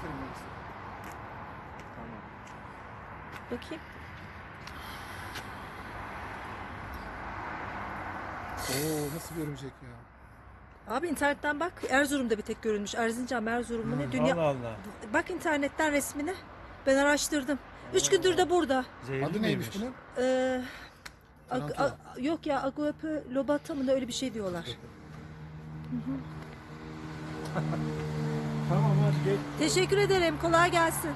Aferin Melisa. Tamam. Bakayım. Oo nasıl bir örümcek ya. Abi internetten bak. Erzurum'da bir tek görülmüş. Erzincan, Erzurum mu ne? Dünya... Allah Allah. Bak internetten resmini. Ben araştırdım. Üç gündür de burada. Zehirli Adı neymiş bunun? Ee, ag- Tarantula. a- yok ya Agope lobata mı ne öyle bir şey diyorlar. Hadi geç. Teşekkür ederim. Kolay gelsin.